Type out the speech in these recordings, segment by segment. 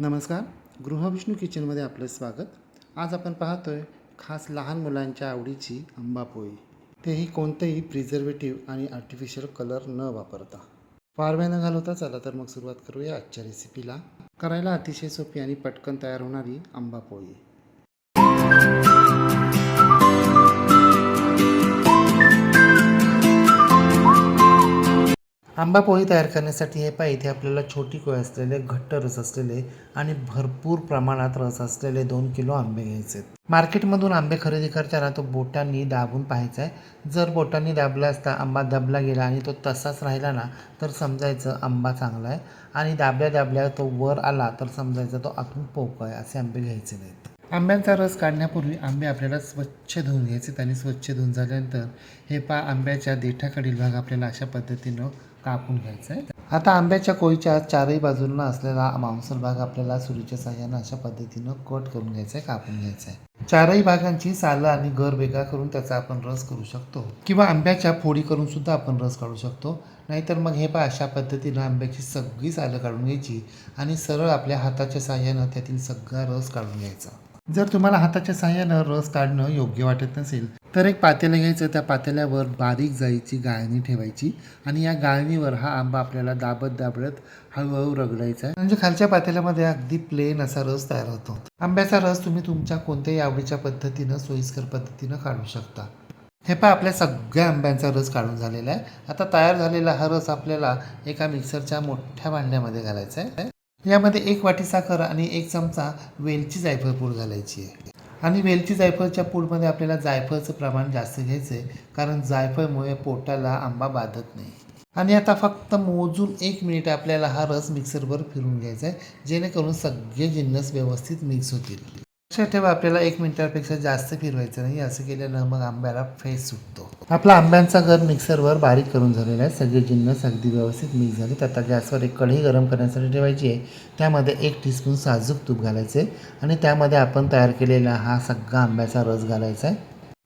नमस्कार. गृहविष्णू किचनमध्ये आपलं स्वागत. आज आपण पाहतोय खास लहान मुलांच्या आवडीची आंबापोळी तेही कोणतेही प्रिझर्वेटिव्ह आणि आर्टिफिशियल कलर न वापरता. फारव्या न घालवता चला तर मग सुरुवात करूया आजच्या रेसिपीला करायला अतिशय सोपी आणि पटकन तयार होणारी आंबापोळी आंबा पोळी तयार करण्यासाठी हे पाय इथे आपल्याला छोटी कोय असलेले घट्ट रस असलेले आणि भरपूर प्रमाणात रस असलेले दोन किलो आंबे घ्यायचे आहेत. मार्केटमधून आंबे खरेदी करताना तो बोटांनी दाबून पाहायचा आहे. जर बोटांनी दाबला असता आंबा दाबला गेला आणि तो तसाच राहिला ना तर समजायचं आंबा चांगला आहे. आणि दाबल्या दाबल्या तो वर आला तर समजायचं तो आतून पोकळ आहे असे आंबे घ्यायचे नाहीत. आंब्यांचा रस काढण्यापूर्वी आंबे आपल्याला स्वच्छ धुवून घ्यायचे आणि स्वच्छ धुवून झाल्यानंतर हे पा आंब्याच्या देठाकडील भाग आपल्याला अशा पद्धतीनं कापून घ्यायचं आहे. आता आंब्याच्या कोळीच्या चारही बाजूंना असलेला मांसल भाग आपल्याला सुरीच्या साह्यानं अशा पद्धतीनं कट करून घ्यायचा आहे कापून घ्यायचा आहे चारही भागांची सालं आणि गर वेगळा करून त्याचा आपण रस करू शकतो. किंवा आंब्याच्या फोडी करून सुद्धा आपण रस काढू शकतो. नाहीतर मग हे पा अशा पद्धतीनं आंब्याची सगळी सालं काढून घ्यायची आणि सरळ आपल्या हाताच्या साह्यानं त्यातील सगळा रस काढून घ्यायचा. जर तुम्हाला हाताच्या साह्यानं रस काढणं योग्य वाटत नसेल तर एक पातेलं घ्यायचं त्या पातेल्यावर बारीक जाईची गाळणी ठेवायची आणि या गाळणीवर हा आंबा आपल्याला दाबत दाबडत हळूहळू रगडायचा. आहे म्हणजे खालच्या पातेल्यामध्ये अगदी प्लेन असा रस तयार होतो. आंब्याचा रस तुम्ही तुमच्या कोणत्याही आवडीच्या पद्धतीनं सोयीस्कर पद्धतीनं काढू शकता. हे पहा आपल्या सगळ्या आंब्यांचा रस काढून झालेला आहे. आता तयार झालेला हा रस आपल्याला एका मिक्सरच्या मोठ्या भांड्यामध्ये घालायचा आहे. यामध्ये एक वाटी साखर आणि एक चमचा वेलची जायफळपूड घालायची आहे. आणि वेलची जायफळच्या पूडमध्ये आपल्याला जायफळचं प्रमाण जास्त घ्यायचं आहे कारण जायफळमुळे पोटाला आंबा बाधत नाही. आणि आता फक्त मोजून एक मिनिट आपल्याला हा रस मिक्सरवर फिरून घ्यायचा आहे जेणेकरून सगळे जिन्नस व्यवस्थित मिक्स होतील. लक्षात ठेवा आपल्याला एक मिनिटापेक्षा जास्त फिरवायचं नाही. असं केल्यानं मग आंब्याला फेस सुटतो. आपला आंब्यांचा घर मिक्सरवर बारीक करून झालेला आहे. सगळे जिन्नस अगदी व्यवस्थित मिक्स झाले. आता गॅसवर एक कढई गरम करण्यासाठी ठेवायची आहे. त्यामध्ये एक टीस्पून साजूक तूप घालायचे आणि त्यामध्ये आपण तयार केलेला हा सगळा आंब्याचा रस घालायचा आहे.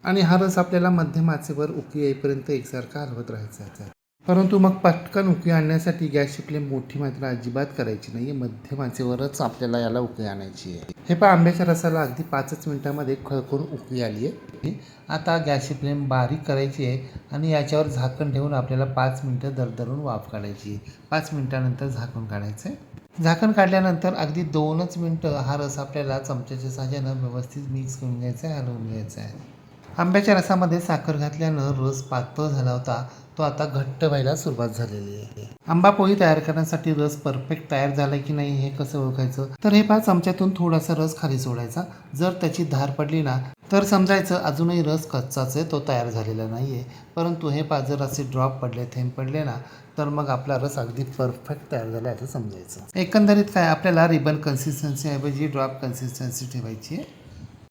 आणि हा रस आपल्याला मध्यम आचेवर उकळी येईपर्यंत एकसारखा हलवत राहायचा आहे. परंतु मग पटकन उकळी आणण्यासाठी गॅसची फ्लेम मोठी मात्र अजिबात करायची नाही मध्यम आचेवरच आपल्याला याला उकळी आणायची आहे. हे पहा आंब्याच्या रसाला अगदी पाचच मिनिटामध्ये खळखळून उकळी आली आहे. आता गॅसची फ्लेम बारीक करायची आहे आणि याच्यावर झाकण ठेवून आपल्याला पाच मिनटं दरदरून वाफ काढायची आहे. पाच मिनटानंतर झाकण काढायचं आहे. झाकण काढल्यानंतर अगदी दोनच मिनटं हा रस आपल्याला चमच्याच्या साह्यानं व्यवस्थित मिक्स करून घ्यायचा आहे हलवून घ्यायचा आहे. आंब्याच्या रसामध्ये साखर घातल्यानं रस पातळ झाला होता. तो आता घट्ट व्हायला सुरुवात झालेली आहे. आंबा पोळी तयार करण्यासाठी रस परफेक्ट तयार झाला की नाही हे कसं ओळखायचं? तर हे पहा चमच्यातून थोडासा रस खाली सोडायचा. जर त्याची धार पडली ना तर समजायचं अजूनही रस कच्चाच आहे तो तयार झालेला नाही आहे परंतु हे पहा जर असे ड्रॉप पडले थेंब पडले ना तर मग आपला रस अगदी परफेक्ट तयार झाला असं समजायचं. एकंदरीत काय आपल्याला रिबन कन्सिस्टन्सीऐवजी ड्रॉप कन्सिस्टन्सी ठेवायची आहे?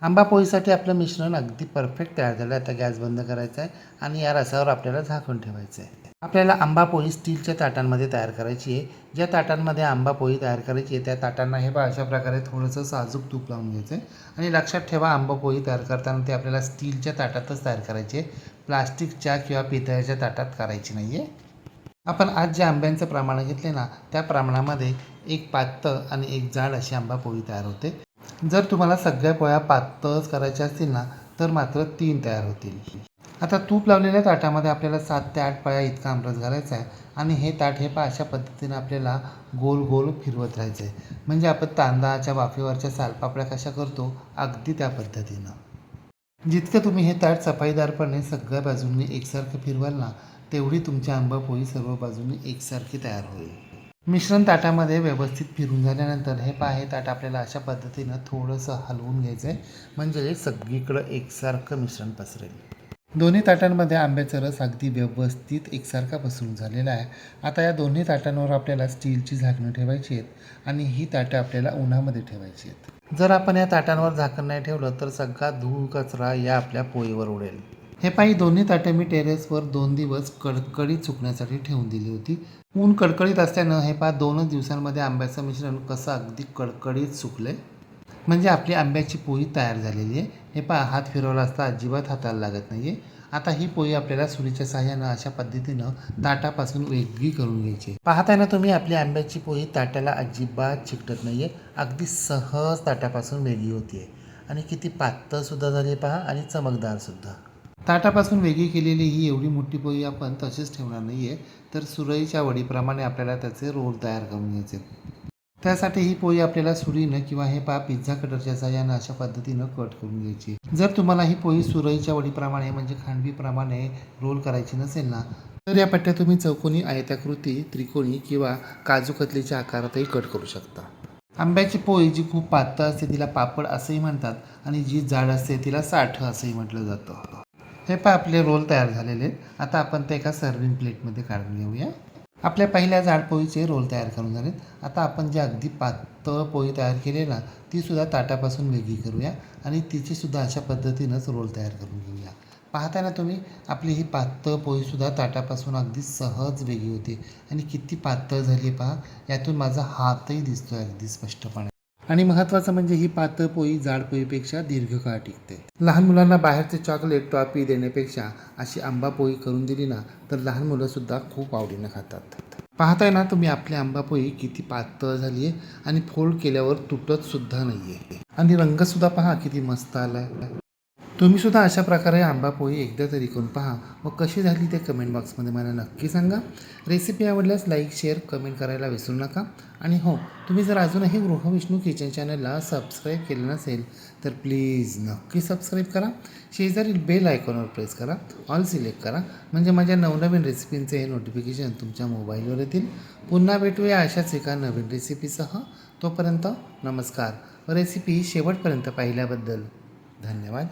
आंबा पोळीसाठी आपलं मिश्रण अगदी परफेक्ट तयार झालं. आता गॅस बंद करायचा आहे आणि या रसावर आपल्याला झाकून ठेवायचं आहे. आपल्याला आंबा पोळी स्टीलच्या ताटांमध्ये तयार करायची आहे. ज्या ताटांमध्ये आंबा पोळी तयार करायची आहे त्या ताटांना हे बा अशा प्रकारे थोडंसं साजूक तूप लावून घ्यायचं आहे. आणि लक्षात ठेवा आंबा पोळी तयार करताना ते आपल्याला स्टीलच्या ताटातच तयार करायची आहे. प्लास्टिकच्या किंवा पितळ्याच्या ताटात करायची नाही आहे. आपण आज ज्या आंब्यांचं प्रमाण घेतले ना त्या प्रमाणामध्ये एक पातळ आणि एक जाड अशी आंबा पोळी तयार होते. जर तुम्हाला सगळ्या पोळ्या पातळच करायच्या असतील ना तर मात्र तीन तयार होतील. आता तूप लावलेल्या ताटामध्ये आपल्याला सात ते आठ पळ्या इतका आमरस घालायचा आहे आणि हे ताट हे पा अशा पद्धतीनं आपल्याला गोल गोल फिरवत राहायचं आहे. म्हणजे आपण तांदळाच्या वाफेवरच्या सालपापड्या कशा करतो अगदी त्या पद्धतीनं. जितकं तुम्ही हे ताट सफाईदारपणे सगळ्या बाजूंनी एकसारखं फिरवाल ना तेवढी तुमची आंबा पोळी सर्व बाजूंनी एकसारखी तयार होईल. मिश्रण ताटामध्ये व्यवस्थित फिरून झाल्यानंतर हे पहा हे ताट आपल्याला अशा पद्धतीनं थोडंसं हलवून घ्यायचं आहे म्हणजे सगळीकडं एकसारखं मिश्रण पसरेल. दोन्ही ताटांमध्ये आंब्याचा रस अगदी व्यवस्थित एकसारखा पसरून झालेला आहे. आता या दोन्ही ताटांवर आपल्याला स्टीलची झाकणं ठेवायची आहेत आणि ही ताटं आपल्याला उन्हामध्ये ठेवायची आहेत. जर आपण या ताटांवर झाकण नाही ठेवलं तर सगळा धूळ कचरा या आपल्या पोळीवर उडेल. हे पायी दोन्ही ताटे मी टेरेसवर दोन दिवस कडकडीत सुकण्यासाठी ठेवून दिली होती. ऊन कडकडीत असल्यानं हे पहा दोनच दिवसांमध्ये आंब्याचं मिश्रण कसं अगदी कडकडीत सुकले म्हणजे आपली आंब्याची पोळी तयार झालेली आहे. हे पहा हात फिरवला असता अजिबात हाताला लागत नाही आहे आता ही पोळी आपल्याला सुरीच्या साह्यानं अशा पद्धतीनं ताटापासून वेगळी करून घ्यायची पाहताय ना तुम्ही आपली आंब्याची पोळी ताटाला अजिबात चिकटत नाही आहे अगदी सहज ताटापासून वेगळी होती आहे आणि किती पातळसुद्धा झाली आहे पहा आणि चमकदारसुद्धा ताटापासून वेगळी केलेली ही एवढी मोठी पोळी आपण तशीच ठेवणार नाही आहे तर सुरईच्या वडीप्रमाणे आपल्याला त्याचे रोल तयार करून घ्यायचे. त्यासाठी ही पोळी आपल्याला सुरीनं किंवा हे पा पिझ्झा कटरच्या साह्यानं अशा पद्धतीनं कट करून घ्यायची. जर तुम्हाला ही पोळी सुरईच्या वडीप्रमाणे म्हणजे खांडवीप्रमाणे रोल करायची नसेल ना तर या पट्ट्या तुम्ही चौकोनी आयताकृती त्रिकोणी किंवा काजू कतलीच्या आकारातही कट करू शकता. आंब्याची पोळी जी खूप पातळ असते तिला पापड असंही म्हणतात आणि जी जाड असते तिला साठ असंही म्हटलं जातं. हे पहा आपले रोल तयार झालेले आहेत. आता आपण ते एका सर्विंग प्लेटमध्ये काढून घेऊया. आपल्या पहिल्या जाडपोळीचे रोल तयार करून झालेत. आता आपण जी अगदी पातळ पोळी तयार केली ना तीसुद्धा ताटापासून वेगळी करूया आणि तिचीसुद्धा अशा पद्धतीनंच रोल तयार करून घेऊया. पाहताना तुम्ही आपली ही पातळ पोळीसुद्धा ताटापासून अगदी सहज वेगळी होते. आणि किती पातळ झाली पहा यातून माझा हातही दिसतो अगदी स्पष्टपणे. आणि महत्त्वाचं म्हणजे ही पातळ पोळी जाड पोळीपेक्षा दीर्घकाळ टिकते. लहान मुलांना बाहेरचे चॉकलेट टॉपी देण्यापेक्षा अशी आंबा पोळी करून दिली ना तर लहान मुलंसुद्धा खूप आवडीनं खातात. पाहताय ना तुम्ही आपली आंबापोळी किती पातळ झाली आहे आणि फोल्ड केल्यावर तुटत सुद्धा नाही आहे आणि रंगसुद्धा पहा किती मस्त आलाय. आहे तुम्हीसुद्धा अशा प्रकारे आंबा पोळी एकदा तरी करून पहा. व कशी झाली ते कमेंट बॉक्समध्ये मला नक्की सांगा. रेसिपी आवडल्यास लाईक शेअर कमेंट करायला विसरू नका. आणि हो तुम्ही जर अजूनही गृहविष्णू किचन चॅनलला सबस्क्राईब केलं नसेल तर प्लीज नक्की सबस्क्राईब करा. शेजारील बेल आयकॉनवर प्रेस करा. ऑल सिलेक्ट करा. म्हणजे माझ्या नवनवीन रेसिपींचे हे नोटिफिकेशन तुमच्या मोबाईलवर येतील. पुन्हा भेटूया अशाच एका नवीन रेसिपीसह तोपर्यंत नमस्कार. व रेसिपी शेवटपर्यंत पाहिल्याबद्दल धन्यवाद.